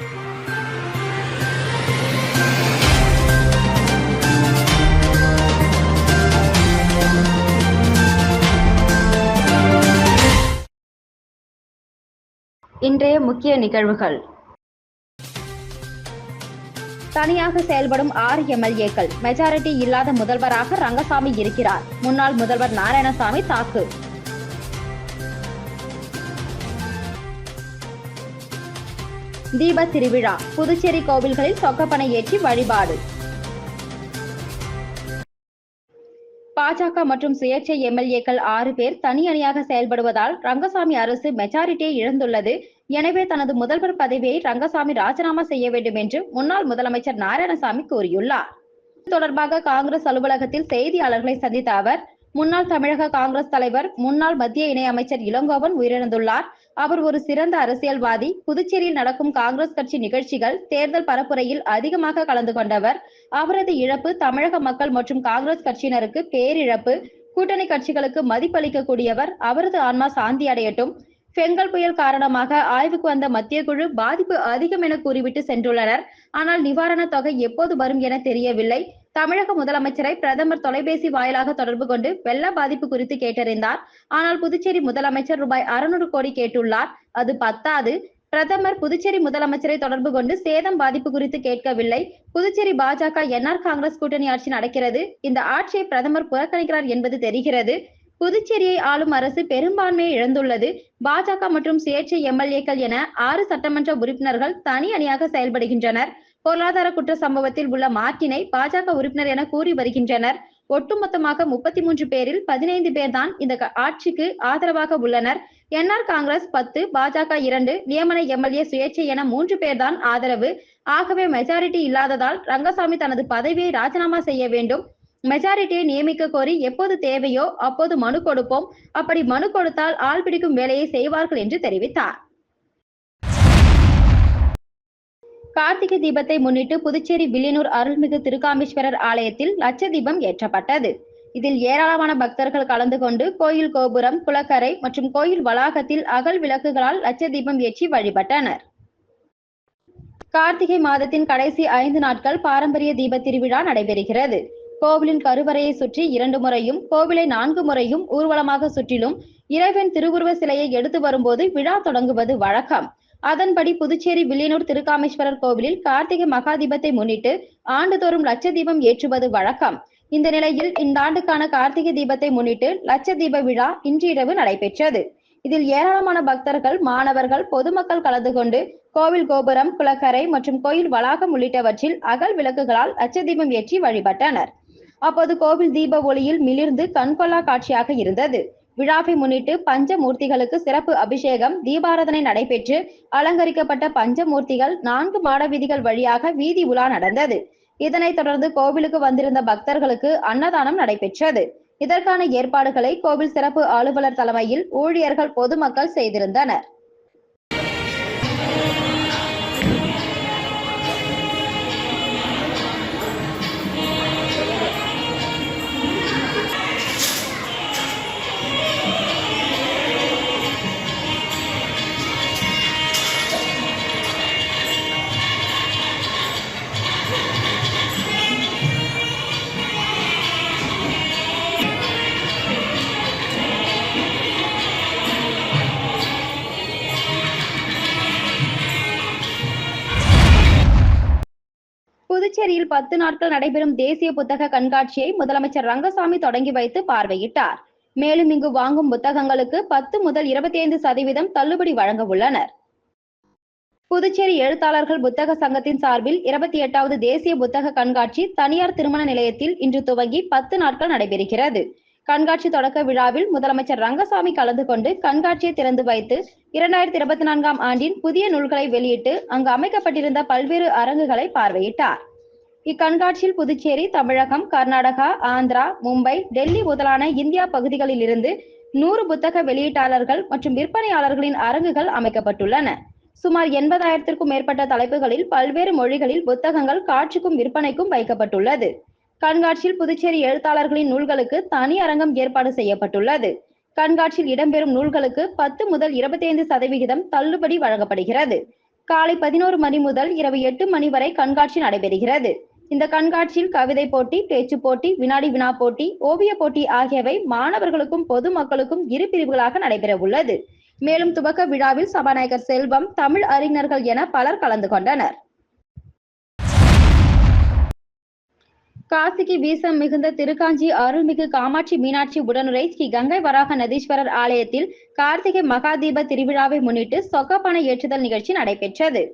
இன்றைய முக்கிய நிகழ்வுகள். தனியாக செயல்படும் ஆறு எம்எல்ஏக்கள் மெஜாரிட்டி இல்லாத முதல்வராக ரங்கசாமி இருக்கிறார். முன்னாள் முதல்வர் நாராயணசாமி தாக்கு. தீப திருவிழா புதுச்சேரி கோவில்களில் சொக்கப்பனை ஏற்றி வழிபாடு. பாஜக மற்றும் சுயேட்சை எம்எல்ஏக்கள் ஆறு பேர் தனி அணியாக செயல்படுவதால் ரங்கசாமி அரசு மெஜாரிட்டியை இழந்துள்ளது. எனவே தனது முதல்வர் பதவியை ரங்கசாமி ராஜினாமா செய்ய வேண்டும் என்று முன்னாள் முதலமைச்சர் நாராயணசாமி கூறியுள்ளார். இது தொடர்பாக காங்கிரஸ் அலுவலகத்தில் செய்தியாளர்களை சந்தித்த அவர் முன்னாள் தமிழக காங்கிரஸ் தலைவர் முன்னாள் மத்திய இணையமைச்சர் இளங்கோவன் உயிரிழந்துள்ளார். அவர் ஒரு சிறந்த அரசியல்வாதி. புதுச்சேரியில் நடக்கும் காங்கிரஸ் கட்சி நிகழ்ச்சிகள் தேர்தல் பரப்புரையில் அதிகமாக கலந்து கொண்டவர். அவரது இழப்பு தமிழக மக்கள் மற்றும் காங்கிரஸ் கட்சியினருக்கு பேரிழப்பு. கூட்டணி கட்சிகளுக்கு மதிப்பளிக்கக்கூடியவர் அவரது ஆன்மா சாந்தி அடையட்டும். பெங்கல் புயல் காரணமாக ஆய்வுக்கு வந்த மத்திய குழு பாதிப்பு அதிகம் என கூறிவிட்டு சென்றுள்ளனர். ஆனால் நிவாரணத் தொகை எப்போது வரும் என தெரியவில்லை. தமிழக முதலமைச்சரை பிரதமர் தொலைபேசி வாயிலாக தொடர்பு கொண்டு வெள்ள பாதிப்பு குறித்து கேட்டறிந்தார். ஆனால் புதுச்சேரி முதலமைச்சர் ரூபாய் அறுநூறு கோடி கேட்டுள்ளார். அது பத்தாது. பிரதமர் புதுச்சேரி முதலமைச்சரை தொடர்பு கொண்டு சேதம் பாதிப்பு குறித்து கேட்கவில்லை. புதுச்சேரி பாஜக என்ஆர் காங்கிரஸ் கூட்டணி ஆட்சி நடக்கிறது. இந்த ஆட்சியை பிரதமர் புறக்கணிக்கிறார் என்பது தெரிகிறது. புதுச்சேரியை ஆளும் அரசு பெரும்பான்மையை இழந்துள்ளது. பாஜக மற்றும் சுயேட்சை எம்எல்ஏக்கள் என ஆறு சட்டமன்ற உறுப்பினர்கள் தனி அணியாக செயல்படுகின்றனர். பொருளாதார குற்ற சம்பவத்தில் உள்ள மார்ட்டினை பாஜக உறுப்பினர் என கூறி வருகின்றனர். ஒட்டுமொத்தமாக முப்பத்தி மூன்று பேரில் பதினைந்து பேர் தான் இந்த ஆட்சிக்கு ஆதரவாக உள்ளனர். என்ஆர் காங்கிரஸ் பத்து பாஜக இரண்டு நியமன எம்எல்ஏ சுயேட்சை என மூன்று பேர்தான் ஆதரவு. ஆகவே மெஜாரிட்டி இல்லாததால் ரங்கசாமி தனது பதவியை ராஜினாமா செய்ய வேண்டும். மெஜாரிட்டியை நியமிக்க கோரி எப்போது தேவையோ அப்போது மனு கொடுப்போம். அப்படி மனு கொடுத்தால் ஆள் பிடிக்கும் வேலையை செய்வார்கள் என்று தெரிவித்தார். கார்த்திகை தீபத்தை முன்னிட்டு புதுச்சேரி வில்லியனூர் அருள்மிகு திருக்காமீஸ்வரர் ஆலயத்தில் லட்ச தீபம் ஏற்றப்பட்டது. இதில் ஏராளமான பக்தர்கள் கலந்து கொண்டு கோயில் கோபுரம் குளக்கரை மற்றும் கோயில் வளாகத்தில் அகல் விளக்குகளால் லட்ச தீபம் ஏற்றி வழிபட்டனர். கார்த்திகை மாதத்தின் கடைசி ஐந்து நாட்கள் பாரம்பரிய தீப திருவிழா நடைபெறுகிறது. கோவிலின் கருவறையை சுற்றி இரண்டு முறையும் கோவிலை நான்கு முறையும் ஊர்வலமாக சுற்றிலும் இறைவன் திருவுருவ சிலையை எடுத்து வரும்போது விழா தொடங்குவது வழக்கம். அதன்படி புதுச்சேரி வில்லியனூர் திருக்காமேஸ்வரர் கோவிலில் கார்த்திகை மகா தீபத்தை முன்னிட்டு ஆண்டுதோறும் லட்ச தீபம் ஏற்றுவது வழக்கம். இந்த நிலையில் இந்த ஆண்டுக்கான கார்த்திகை தீபத்தை முன்னிட்டு லட்ச தீப விழா இன்று இரவு நடைபெற்றது. இதில் ஏராளமான பக்தர்கள் மாணவர்கள் பொதுமக்கள் கலந்து கொண்டு கோவில் கோபுரம் குளக்கரை மற்றும் கோயில் வளாகம் உள்ளிட்டவற்றில் அகல் விளக்குகளால் லட்ச தீபம் ஏற்றி வழிபட்டனர். அப்போது கோவில் தீப ஒளியில் மிளிர்ந்து கண்கொள்ளா காட்சியாக இருந்தது. விழாவை முன்னிட்டு பஞ்சமூர்த்திகளுக்கு சிறப்பு அபிஷேகம் தீபாராதனை நடைபெற்று அலங்கரிக்கப்பட்ட பஞ்சமூர்த்திகள் நான்கு மாட வீதிகள் வழியாக வீதி உலா நடந்தது. இதனைத் தொடர்ந்து கோவிலுக்கு வந்திருந்த பக்தர்களுக்கு அன்னதானம் நடைபெற்றது. இதற்கான ஏற்பாடுகளை கோவில் சிறப்பு அலுவலர் தலைமையில் ஊழியர்கள் பொதுமக்கள் செய்திருந்தனர். பத்து நாட்கள் நடைபெறும் தேசிய புத்தக கண்காட்சியை முதலமைச்சர் ரங்கசாமி தொடங்கி வைத்து பார்வையிட்டார். மேலும் இங்கு வாங்கும் புத்தகங்களுக்கு பத்து முதல் இருபத்தி ஐந்து சதவீதம் தள்ளுபடி வழங்க உள்ளனர். புதுச்சேரி எழுத்தாளர்கள் புத்தக சங்கத்தின் சார்பில் இருபத்தி எட்டாவது தேசிய புத்தக கண்காட்சி தனியார் திருமண நிலையத்தில் இன்று துவங்கி பத்து நாட்கள் நடைபெறுகிறது. கண்காட்சி தொடக்க விழாவில் முதலமைச்சர் ரங்கசாமி கலந்து கொண்டு கண்காட்சியை திறந்து வைத்து இரண்டாயிரத்தி இருபத்தி நான்காம் ஆண்டின் புதிய நூல்களை வெளியிட்டு அங்கு அமைக்கப்பட்டிருந்த பல்வேறு அரங்குகளை பார்வையிட்டார். இக்கண்காட்சியில் புதுச்சேரி தமிழகம் கர்நாடகா ஆந்திரா மும்பை டெல்லி முதலான இந்தியா பகுதிகளில் இருந்து நூறு புத்தக வெளியீட்டாளர்கள் மற்றும் விற்பனையாளர்களின் அரங்குகள் அமைக்கப்பட்டுள்ளன. சுமார் எண்பதாயிரத்திற்கும் மேற்பட்ட தலைப்புகளில் பல்வேறு மொழிகளில் புத்தகங்கள் காட்சிக்கும் விற்பனைக்கும் வைக்கப்பட்டுள்ளது. கண்காட்சியில் புதுச்சேரி எழுத்தாளர்களின் நூல்களுக்கு தனி அரங்கம் ஏற்பாடு செய்யப்பட்டுள்ளது. கண்காட்சியில் இடம்பெறும் நூல்களுக்கு பத்து முதல் இருபத்தி ஐந்து சதவிகிதம் தள்ளுபடி வழங்கப்படுகிறது. காலை பதினோரு மணி முதல் இரவு எட்டு மணி வரை கண்காட்சி நடைபெறுகிறது. இந்த கண்காட்சியில் கவிதை போட்டி பேச்சு போட்டி வினாடி வினா போட்டி ஓவிய போட்டி ஆகியவை மாணவர்களுக்கும் பொதுமக்களுக்கும் இரு பிரிவுகளாக நடைபெற உள்ளது. மேலும் துவக்க விழாவில் சபாநாயகர் செல்வம் தமிழ் அறிஞர்கள் என பலர் கலந்து கொண்டனர். காசிக்கு வீசம் மிகுந்த திருக்காஞ்சி அருள்மிகு காமாட்சி மீனாட்சி உடனுரை ஸ்ரீ கங்கை வராக நதீஸ்வரர் ஆலயத்தில் கார்த்திகை மகாதீப திருவிழாவை முன்னிட்டு சொக்கப்பனை ஏற்றுதல் நிகழ்ச்சி நடைபெற்றது.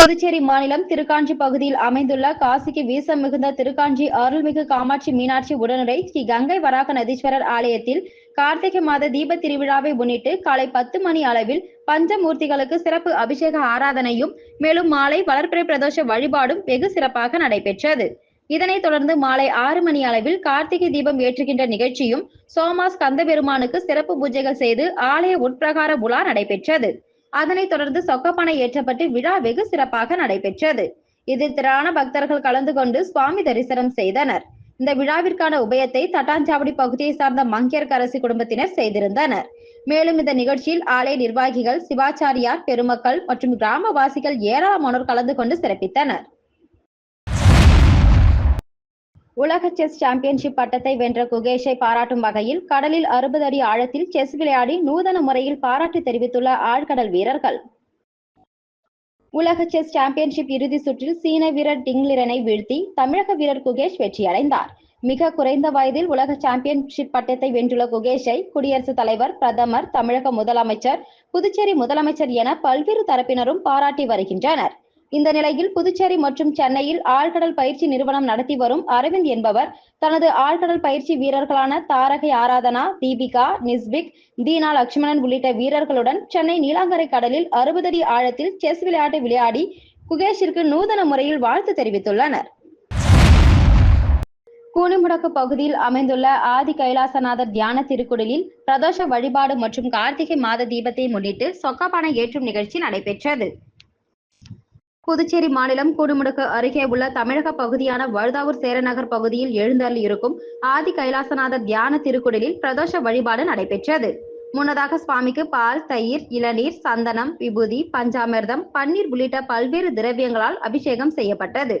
புதுச்சேரி மாநிலம் திருக்காஞ்சி பகுதியில் அமைந்துள்ள காசிக்கு வீசம் மிகுந்த திருக்காஞ்சி அருள்மிகு காமாட்சி மீனாட்சி உடனுரை ஸ்ரீ கங்கை வராக நதீஸ்வரர் ஆலயத்தில் கார்த்திகை மாத தீப திருவிழாவை முன்னிட்டு காலை பத்து மணி அளவில் பஞ்சமூர்த்திகளுக்கு சிறப்பு அபிஷேக ஆராதனையும் மேலும் மாலை வளர்பிறை பிரதோஷ வழிபாடும் வெகு சிறப்பாக நடைபெற்றது. இதனைத் தொடர்ந்து மாலை ஆறு மணி அளவில் கார்த்திகை தீபம் ஏற்றுகின்ற நிகழ்ச்சியும் சோமாஸ் கந்தபெருமானுக்கு சிறப்பு பூஜைகள் செய்து ஆலய உட்பிரகார உலா நடைபெற்றது. அதனைத் தொடர்ந்து சொக்கப்பானை ஏற்றப்பட்டு விழா வெகு சிறப்பாக நடைபெற்றது. இதில் திரளான பக்தர்கள் கலந்து கொண்டு சுவாமி தரிசனம் செய்தனர். இந்த விழாவிற்கான உபயத்தை தட்டாஞ்சாவடி பகுதியை சார்ந்த மங்கியர் அரசு குடும்பத்தினர் செய்திருந்தனர். மேலும் இந்த நிகழ்ச்சியில் ஆலய நிர்வாகிகள் சிவாச்சாரியார் பெருமக்கள் மற்றும் கிராமவாசிகள் ஏராளமானோர் கலந்து கொண்டு சிறப்பித்தனர். உலக செஸ் சாம்பியன்ஷிப் பட்டத்தை வென்ற குகேஷை பாராட்டும் வகையில் கடலில் அறுபது அடி ஆழத்தில் செஸ் விளையாடி நூதன முறையில் பாராட்டு தெரிவித்துள்ள ஆழ்கடல் வீரர்கள். உலக செஸ் சாம்பியன்ஷிப் இறுதி சுற்றில் சீன வீரர் டிங்லிரனை வீழ்த்தி தமிழக வீரர் குகேஷ் வெற்றியடைந்தார். மிக குறைந்த வயதில் உலக சாம்பியன்ஷிப் பட்டத்தை வென்றுள்ள குகேஷை குடியரசுத் தலைவர் பிரதமர் தமிழக முதலமைச்சர் புதுச்சேரி முதலமைச்சர் என பல்வேறு தரப்பினரும் பாராட்டி வருகின்றனர். இந்த நிலையில் புதுச்சேரி மற்றும் சென்னையில் ஆழ்கடல் பயிற்சி நிறுவனம் நடத்தி வரும் அரவிந்த் என்பவர் தனது ஆழ்கடல் பயிற்சி வீரர்களான தாரகை ஆராதனா தீபிகா நிஸ்பிக் தீனா லட்சுமணன் உள்ளிட்ட வீரர்களுடன் சென்னை நீலாங்கரை கடலில் அறுபது அடி ஆழத்தில் செஸ் விளையாட்டை விளையாடி குகேஷிற்கு நூதன முறையில் வாழ்த்து தெரிவித்துள்ளனர். கூனிமுடக்கு பகுதியில் அமைந்துள்ள ஆதி கைலாசநாதர் தியான திருக்குடலில் பிரதோஷ வழிபாடு மற்றும் கார்த்திகை மாத தீபத்தை முன்னிட்டு சொக்கப்பான ஏற்றும் நிகழ்ச்சி நடைபெற்றது. புதுச்சேரி மாநிலம் கூடுமுடுக்கு அருகே உள்ள தமிழக பகுதியான வழுதாவூர் சேரநகர் பகுதியில் எழுந்தள்ளி இருக்கும் ஆதி கைலாசநாத தியான திருக்குடலில் பிரதோஷ வழிபாடு நடைபெற்றது. முன்னதாக சுவாமிக்கு பால் தயிர் இளநீர் சந்தனம் விபூதி பஞ்சாமிர்தம் பன்னீர் உள்ளிட்ட பல்வேறு திரவியங்களால் அபிஷேகம் செய்யப்பட்டது.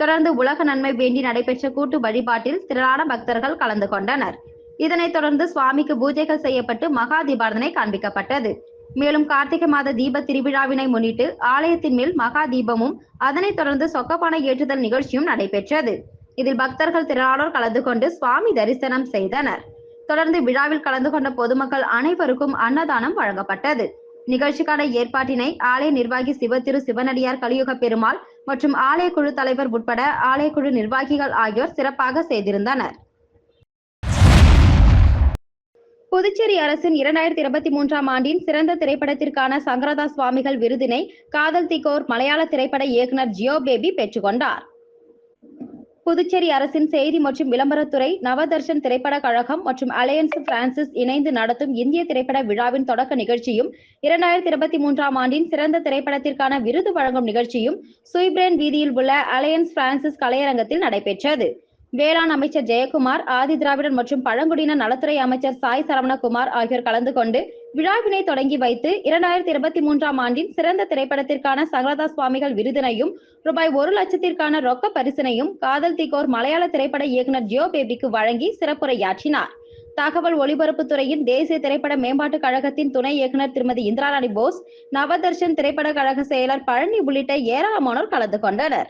தொடர்ந்து உலக நன்மை வேண்டி நடைபெற்ற கூட்டு வழிபாட்டில் திரளான பக்தர்கள் கலந்து கொண்டனர். இதனைத் தொடர்ந்து சுவாமிக்கு பூஜைகள் செய்யப்பட்டு மகா தீபாரதனை காண்பிக்கப்பட்டது. மேலும் கார்த்திகை மாத தீப திருவிழாவினை முன்னிட்டு ஆலயத்தின் மேல் மகா தீபமும் அதனைத் தொடர்ந்து சொக்கப்பானை ஏற்றுதல் நிகழ்ச்சியும் நடைபெற்றது. இதில் பக்தர்கள் திரளானோர் கலந்து கொண்டு சுவாமி தரிசனம் செய்தனர். தொடர்ந்து விழாவில் கலந்து கொண்ட பொதுமக்கள் அனைவருக்கும் அன்னதானம் வழங்கப்பட்டது. நிகழ்ச்சிக்கான ஏற்பாட்டினை ஆலய நிர்வாகி சிவத்திரு சிவனடியார் கலியுக பெருமாள் மற்றும் ஆலய குழு தலைவர் உட்பட ஆலய குழு நிர்வாகிகள் ஆகியோர் சிறப்பாக செய்திருந்தனர். புதுச்சேரி அரசின் இரண்டாயிரத்தி இருபத்தி மூன்றாம் ஆண்டின் சிறந்த திரைப்படத்திற்கான சங்கரதா சுவாமிகள் விருதினை காதல் திகோர் மலையாள திரைப்பட இயக்குனர் ஜியோ பேபி பெற்றுக்கொண்டார். புதுச்சேரி அரசின் செய்தி மற்றும் விளம்பரத்துறை நவதர்ஷன் திரைப்பட கழகம் மற்றும் அலையன்ஸ் பிரான்சிஸ் இணைந்து நடத்தும் இந்திய திரைப்பட விழாவின் தொடக்க நிகழ்ச்சியும் இரண்டாயிரத்தி இருபத்தி மூன்றாம் ஆண்டின் சிறந்த திரைப்படத்திற்கான விருது வழங்கும் நிகழ்ச்சியும் சுய்பிரேன் வீதியில் உள்ள அலையன்ஸ் பிரான்சிஸ் கலையரங்கத்தில் நடைபெற்றது. வேளாண் அமைச்சர் ஜெயக்குமார் ஆதி திராவிடர் மற்றும் பழங்குடியின நலத்துறை அமைச்சர் சாய் சரவணகுமார் ஆகியோர் கலந்து கொண்டு விழாவினை தொடங்கி வைத்து இரண்டாயிரத்தி இருபத்தி மூன்றாம் ஆண்டின் சிறந்த திரைப்படத்திற்கான சங்கரதா சுவாமிகள் விருதினையும் ரூபாய் ஒரு லட்சத்திற்கான ரொக்க பரிசினையும் காதல் திகோர் மலையாள திரைப்பட இயக்குனர் ஜியோ பேபிக்கு வழங்கி சிறப்புரையாற்றினார். தகவல் ஒலிபரப்புத்துறையின் தேசிய திரைப்பட மேம்பாட்டுக் கழகத்தின் துணை இயக்குனர் திருமதி இந்திராராணி போஸ் நவதர்ஷன் திரைப்பட கழக செயலர் பழனி உள்ளிட்ட ஏராளமானோர் கலந்து கொண்டனர்.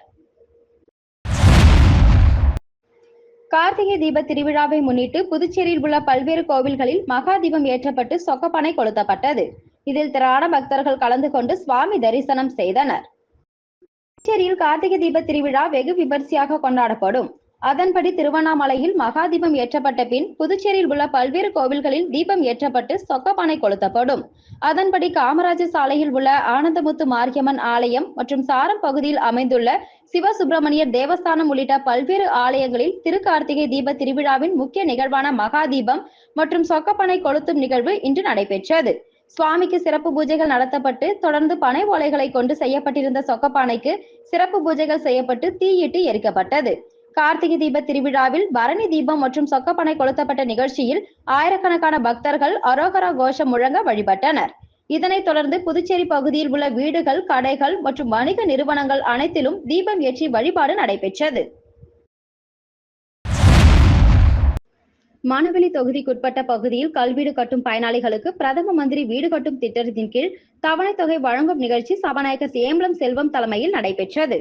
கார்த்திகை தீப திருவிழாவை முன்னிட்டு புதுச்சேரியில் உள்ள பல்வேறு கோவில்களில் மகா தீபம் ஏற்றப்பட்டு சொக்கப்பனை கொளுத்தப்பட்டது. இதில் திரளான பக்தர்கள் கலந்து கொண்டு சுவாமி தரிசனம் செய்தனர். புதுச்சேரியில் கார்த்திகை தீப திருவிழா வெகு விமர்சையாக கொண்டாடப்படும். அதன்படி திருவண்ணாமலையில் மகா தீபம் ஏற்றப்பட்ட பின் புதுச்சேரியில் உள்ள பல்வேறு கோவில்களில் தீபம் ஏற்றப்பட்டு சொக்கப்பானை கொளுத்தப்படும். அதன்படி காமராஜர் சாலையில் உள்ள ஆனந்தமுத்து மாரியம்மன் ஆலயம் மற்றும் சாரம் பகுதியில் அமைந்துள்ள சிவசுப்பிரமணியர் தேவஸ்தானம் உள்ளிட்ட பல்வேறு ஆலயங்களில் திருக்கார்த்திகை தீப திருவிழாவின் முக்கிய நிகழ்வான மகா தீபம் மற்றும் சொக்கப்பனை கொளுத்தும் நிகழ்வு இன்று நடைபெற்றது. சுவாமிக்கு சிறப்பு பூஜைகள் நடத்தப்பட்டு தொடர்ந்து பனை ஓலைகளை கொண்டு செய்யப்பட்டிருந்த சொக்கப்பானைக்கு சிறப்பு பூஜைகள் செய்யப்பட்டு தீயிட்டு எரிக்கப்பட்டது. கார்த்திகை தீப திருவிழாவில் பரணி தீபம் மற்றும் சொக்கப்பனை கொளுத்தப்பட்ட நிகழ்ச்சியில் ஆயிரக்கணக்கான பக்தர்கள் அரோகரா கோஷம் முழங்க வழிபட்டனர். இதனைத் தொடர்ந்து புதுச்சேரி பகுதியில் உள்ள வீடுகள் கடைகள் மற்றும் வணிக நிறுவனங்கள் அனைத்திலும் தீபம் ஏற்றி வழிபாடு நடைபெற்றது. மானவெளி தொகுதிக்குட்பட்ட பகுதியில் கல்வீடு கட்டும் பயனாளிகளுக்கு பிரதம மந்திரி வீடு கட்டும் திட்டத்தின் கீழ் தவணைத் தொகை வழங்கும் நிகழ்ச்சி சபாநாயகர் சேம்பலம் செல்வம் தலைமையில் நடைபெற்றது.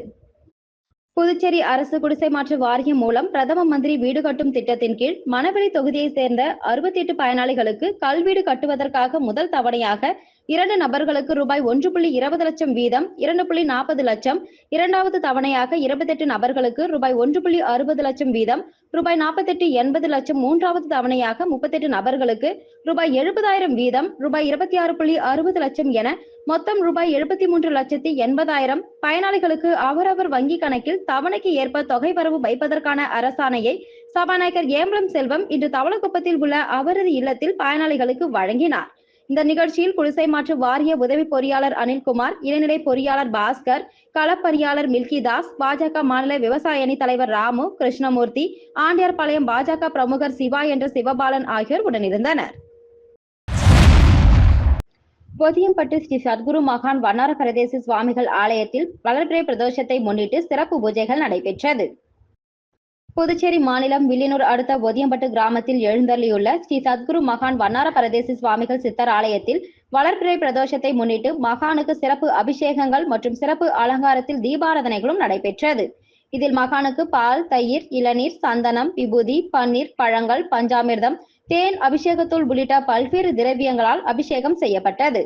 புதுச்சேரி அரசு குடிசை மாற்று வாரியம் மூலம் பிரதம மந்திரி வீடு கட்டும் திட்டத்தின் கீழ் மணவெளி தொகுதியைச் சேர்ந்த அறுபத்தி எட்டு பயனாளிகளுக்கு கல்வீடு கட்டுவதற்காக முதல் தவணையாக இரண்டு நபர்களுக்கு ரூபாய் ஒன்று புள்ளி இருபது லட்சம் வீதம் இரண்டு புள்ளி நாற்பது லட்சம். இரண்டாவது தவணையாக இருபத்தெட்டு நபர்களுக்கு ரூபாய் ஒன்று புள்ளி அறுபது லட்சம் வீதம் ரூபாய் நாற்பத்தெட்டு எண்பது லட்சம் மூன்றாவது தவணையாக முப்பத்தெட்டு நபர்களுக்கு ரூபாய் எழுபதாயிரம் வீதம் ரூபாய் இருபத்தி ஆறு புள்ளி அறுபது லட்சம் என மொத்தம் ரூபாய் எழுபத்தி மூன்று லட்சத்தி எண்பதாயிரம் பயனாளிகளுக்கு அவரவர் வங்கி கணக்கில் தவணைக்கு ஏற்ப தொகை வரவு வைப்பதற்கான அரசாணையை சபாநாயகர் ஏம்பலம் செல்வம் இன்று தவளக்குப்பத்தில் உள்ள அவரது இல்லத்தில் பயனாளிகளுக்கு வழங்கினார். இந்த நிகழ்ச்சியில் குடிசை மாற்று வாரிய உதவி பொறியாளர் அனில்குமார் இளநிலை பொறியாளர் பாஸ்கர் களப்பணியாளர் மில்கிதாஸ் பாஜக மாநில விவசாய அணி தலைவர் ராமு கிருஷ்ணமூர்த்தி ஆண்டியார்பாளையம் பாஜக பிரமுகர் சிவா என்ற சிவபாலன் ஆகியோர் உடனிருந்தனர். பொதியம்பட்டு ஸ்ரீ சத்குரு மகான் வண்ணார பிரதேச சுவாமிகள் ஆலயத்தில் வளர்பிறை பிரதோஷத்தை முன்னிட்டு சிறப்பு பூஜைகள் நடைபெற்றது. புதுச்சேரி மாநிலம் வில்லியனூர் அடுத்த ஒதியம்பட்டு கிராமத்தில் எழுந்தள்ளியுள்ள ஸ்ரீ சத்குரு மகான் வண்ணார பரதேசி சுவாமிகள் சித்தர் ஆலயத்தில் வளர்பிறை பிரதோஷத்தை முன்னிட்டு மகானுக்கு சிறப்பு அபிஷேகங்கள் மற்றும் சிறப்பு அலங்காரத்தில் தீபாராதனைகளும் நடைபெற்றது. இதில் மகானுக்கு பால் தயிர் இளநீர் சந்தனம் விபூதி பன்னீர் பழங்கள் பஞ்சாமிர்தம் தேன் அபிஷேகத்தூள் உள்ளிட்ட பல்வேறு திரவியங்களால் அபிஷேகம் செய்யப்பட்டது.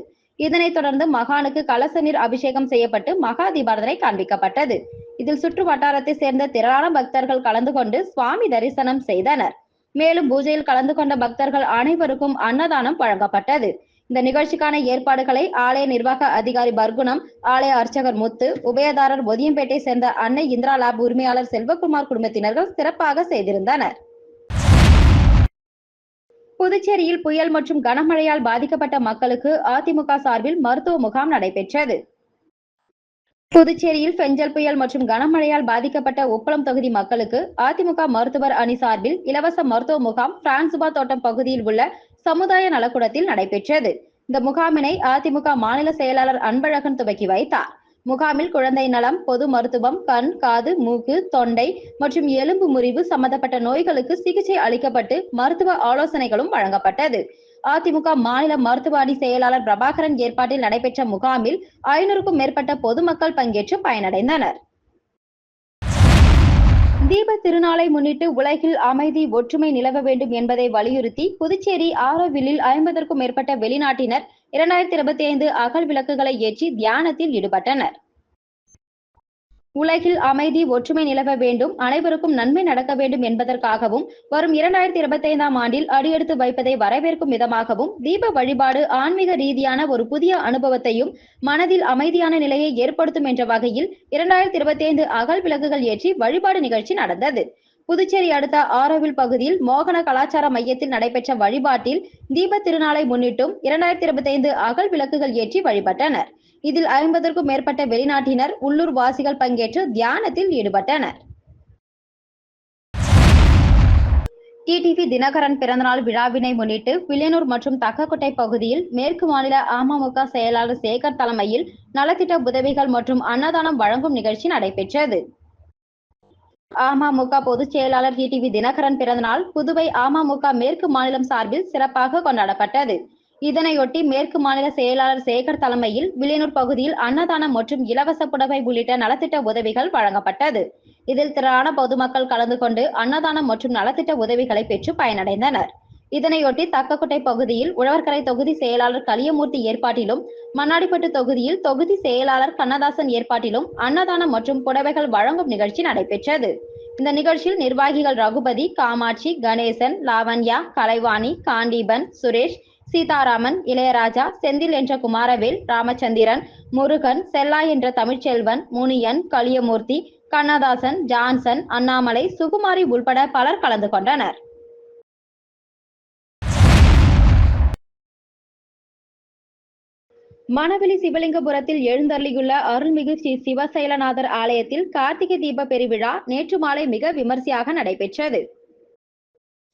இதனைத் தொடர்ந்து மகானுக்கு கலச நீர் அபிஷேகம் செய்யப்பட்டு மகா தீபாரதனை காண்பிக்கப்பட்டது. இதில் சுற்று வட்டாரத்தை சேர்ந்த திரளான பக்தர்கள் கலந்து கொண்டு சுவாமி தரிசனம் செய்தனர். மேலும் பூஜையில் கலந்து கொண்ட பக்தர்கள் அனைவருக்கும் அன்னதானம் வழங்கப்பட்டது. இந்த நிகழ்ச்சிக்கான ஏற்பாடுகளை ஆலய நிர்வாக அதிகாரி பர்குணம் ஆலய அர்ச்சகர் முத்து உபயதாரர் ஒதியம்பேட்டை சேர்ந்த அன்னை இந்திரா லேப் உரிமையாளர் செல்வகுமார் குடும்பத்தினர்கள் சிறப்பாக செய்திருந்தனர். புதுச்சேரியில் புயல் மற்றும் கனமழையால் பாதிக்கப்பட்ட மக்களுக்கு அதிமுக சார்பில் மருத்துவ முகாம் நடைபெற்றது. புதுச்சேரியில் பெஞ்சல் புயல் மற்றும் கனமழையால் பாதிக்கப்பட்ட உப்பளம் தொகுதி மக்களுக்கு அதிமுக மருத்துவர் அணி சார்பில் இலவச மருத்துவ முகாம் பிரான்சுபா தோட்டம் பகுதியில் உள்ள சமுதாய நலக்கூடத்தில் நடைபெற்றது. இந்த முகாமினை அதிமுக மாநில செயலாளர் அன்பழகன் துவக்கி வைத்தார். முகாமில் குழந்தை நலம் பொது மருத்துவம் கண் காது மூக்கு தொண்டை மற்றும் எலும்பு முறிவு சம்பந்தப்பட்ட நோய்களுக்கு சிகிச்சை அளிக்கப்பட்டு மருத்துவ ஆலோசனைகளும் வழங்கப்பட்டது. அதிமுக மாநில மருத்துவ அணி செயலாளர் பிரபாகரன் ஏற்பாட்டில் நடைபெற்ற முகாமில் ஐநூறுக்கும் மேற்பட்ட பொதுமக்கள் பங்கேற்று பயனடைந்தனர். தீப திருநாளை முன்னிட்டு உலகில் அமைதி ஒற்றுமை நிலவ வேண்டும் என்பதை வலியுறுத்தி புதுச்சேரி ஆரோவில்லில் ஐம்பதற்கும் மேற்பட்ட வெளிநாட்டினர் இரண்டாயிரத்தி இருபத்தி ஐந்து அகல் விளக்குகளை ஏற்றி தியானத்தில் ஈடுபட்டனர். உலகில் அமைதி ஒற்றுமை நிலவ வேண்டும் அனைவருக்கும் நன்மை நடக்க வேண்டும் என்பதற்காகவும் வரும் இரண்டாயிரத்தி இருபத்தி ஐந்தாம் ஆண்டில் அடியெடுத்து வைப்பதை வரவேற்கும் விதமாகவும் தீப வழிபாடு ஆன்மீக ரீதியான ஒரு புதிய அனுபவத்தையும் மனதில் அமைதியான நிலையை ஏற்படுத்தும் என்ற வகையில் இரண்டாயிரத்தி இருபத்தி ஐந்து அகல் விளக்குகள் ஏற்றி வழிபாடு நிகழ்ச்சி நடந்தது. புதுச்சேரி அடுத்த ஆரோவில் பகுதியில் மோகன கலாச்சார மையத்தில் நடைபெற்ற வழிபாட்டில் தீப திருநாளை முன்னிட்டும் இரண்டாயிரத்தி இருபத்தி ஐந்து அகல் விளக்குகள் ஏற்றி வழிபட்டனர். இதில் ஐம்பதற்கும் மேற்பட்ட வெளிநாட்டினர் உள்ளூர் வாசிகள் பங்கேற்று தியானத்தில் ஈடுபட்டனர். டிடிவி தினகரன் பிறந்தநாள் விழாவினை முன்னிட்டு வில்லியனூர் மற்றும் தக்கக்கோட்டை பகுதியில் மேற்கு மாநில அமமுக செயலாளர் சேகர் தலைமையில் நலத்திட்ட உதவிகள் மற்றும் அன்னதானம் வழங்கும் நிகழ்ச்சி நடைபெற்றது. அமமுக பொதுச் செயலாளர் டிடிவி தினகரன் பிறந்தநாள் புதுவை அமமுக மேற்கு மாநிலம் சார்பில் சிறப்பாக கொண்டாடப்பட்டது. இதனையொட்டி மேற்கு மாநில செயலாளர் சேகர் தலைமையில் வில்லியனூர் பகுதியில் அன்னதானம் மற்றும் இலவச புடவை உள்ளிட்ட நலத்திட்ட உதவிகள் வழங்கப்பட்டது. இதில் திரளான பொதுமக்கள் கலந்து கொண்டு அன்னதானம் மற்றும் நலத்திட்ட உதவிகளை பெற்று பயனடைந்தனர். இதனையொட்டி தக்கக்கோட்டை பகுதியில் உழவர்கரை தொகுதி செயலாளர் கலியமூர்த்தி ஏற்பாட்டிலும் மண்ணாடிப்பட்டு தொகுதியில் தொகுதி செயலாளர் கண்ணதாசன் ஏற்பாட்டிலும் அன்னதானம் மற்றும் புடவைகள் வழங்கும் நிகழ்ச்சி நடைபெற்றது. இந்த நிகழ்ச்சியில் நிர்வாகிகள் ரகுபதி காமாட்சி கணேசன் லாவண்யா கலைவாணி காண்டீபன் சுரேஷ் சீதாராமன் இளையராஜா செந்தில் என்ற குமாரவேல் ராமச்சந்திரன் முருகன் செல்லா என்ற தமிழ்ச்செல்வன் முனியன் கலியமூர்த்தி கண்ணதாசன் ஜான்சன் அண்ணாமலை சுகுமாரி உள்பட பலர் கலந்து கொண்டனர். மணவெளி சிவலிங்கபுரத்தில் எழுந்தருளியுள்ள அருள்மிகு ஸ்ரீ சிவசைலநாதர் ஆலயத்தில் கார்த்திகை தீப பெருவிழா நேற்று மாலை மிக விமர்சையாக நடைபெற்றது.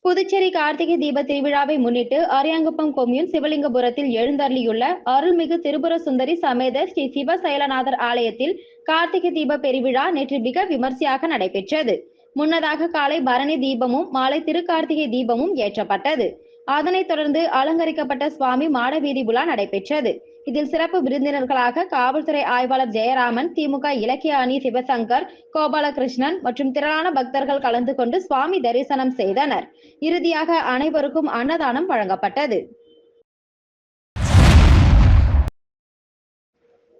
புதுச்சேரி கார்த்திகை தீப திருவிழாவை முன்னிட்டு அரியாங்குப்பம் கொம்யூன் சிவலிங்கபுரத்தில் எழுந்தருளியுள்ள அருள்மிகு திரிபுர சுந்தரி சமேத ஸ்ரீ சிவ சைலநாதர் ஆலயத்தில் கார்த்திகை தீப பெருவிழா நேற்று மிக விமர்சையாக நடைபெற்றது. முன்னதாக காலை பரணி தீபமும் மாலை திருக்கார்த்திகை தீபமும் ஏற்றப்பட்டது. அதனைத் தொடர்ந்து அலங்கரிக்கப்பட்ட சுவாமி மாடவீதி உலா நடைபெற்றது. இதில் சிறப்பு விருந்தினர்களாக காவல்துறை ஆய்வாளர் ஜெயராமன் திமுக இலக்கிய அணி சிவசங்கர் கோபாலகிருஷ்ணன் மற்றும் திரளான பக்தர்கள் கலந்து கொண்டு சுவாமி தரிசனம் செய்தனர். இறுதியாக அனைவருக்கும் அன்னதானம் வழங்கப்பட்டது.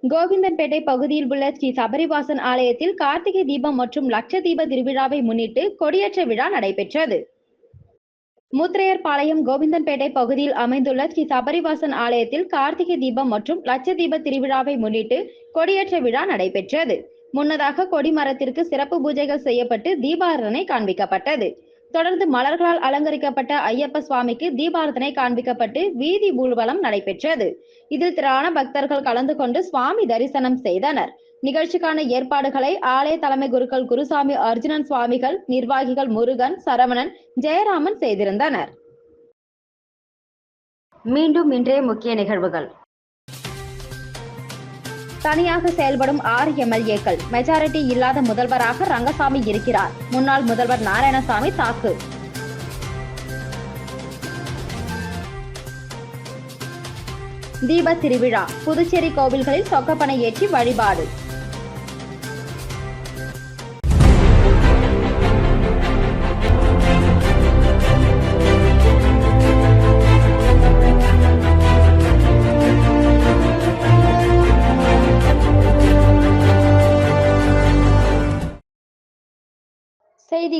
கோவிந்தன்பேட்டை பகுதியில் உள்ள ஸ்ரீ சபரிவாசன் ஆலயத்தில் கார்த்திகை தீபம் மற்றும் லட்ச தீப திருவிழாவை முன்னிட்டு கொடியேற்ற விழா நடைபெற்றது. முத்திரையர்பாளையம் கோவிந்தன்பேட்டை பகுதியில் அமைந்துள்ள ஸ்ரீ சபரிவாசன் ஆலயத்தில் கார்த்திகை தீபம் மற்றும் லட்ச தீப திருவிழாவை முன்னிட்டு கொடியேற்ற விழா நடைபெற்றது. முன்னதாக கொடிமரத்திற்கு சிறப்பு பூஜைகள் செய்யப்பட்டு தீபாரதனை காண்பிக்கப்பட்டது. தொடர்ந்து மலர்களால் அலங்கரிக்கப்பட்ட ஐயப்ப சுவாமிக்கு தீபாரதனை காண்பிக்கப்பட்டு வீதி ஊர்வலம் நடைபெற்றது. இதில் திரளான பக்தர்கள் கலந்து கொண்டு சுவாமி தரிசனம் செய்தனர். நிகழ்ச்சிக்கான ஏற்பாடுகளை ஆலய தலைமை குருக்கள் குருசாமி அர்ஜுனன் சுவாமிகள் நிர்வாகிகள் முருகன் சரவணன் ஜெயராமன் செய்திருந்தனர். மீண்டும் இன்றைய முக்கிய நிகழ்வுகள். தனியாக செயல்படும் ஆறு எம்எல்ஏக்கள் மெஜாரிட்டி இல்லாத முதல்வராக ரங்கசாமி இருக்கிறார். முன்னாள் முதல்வர் நாராயணசாமி தாக்கு. தீப திருவிழா புதுச்சேரி கோவில்களில் சொக்கப்பனை ஏற்றி வழிபாடு.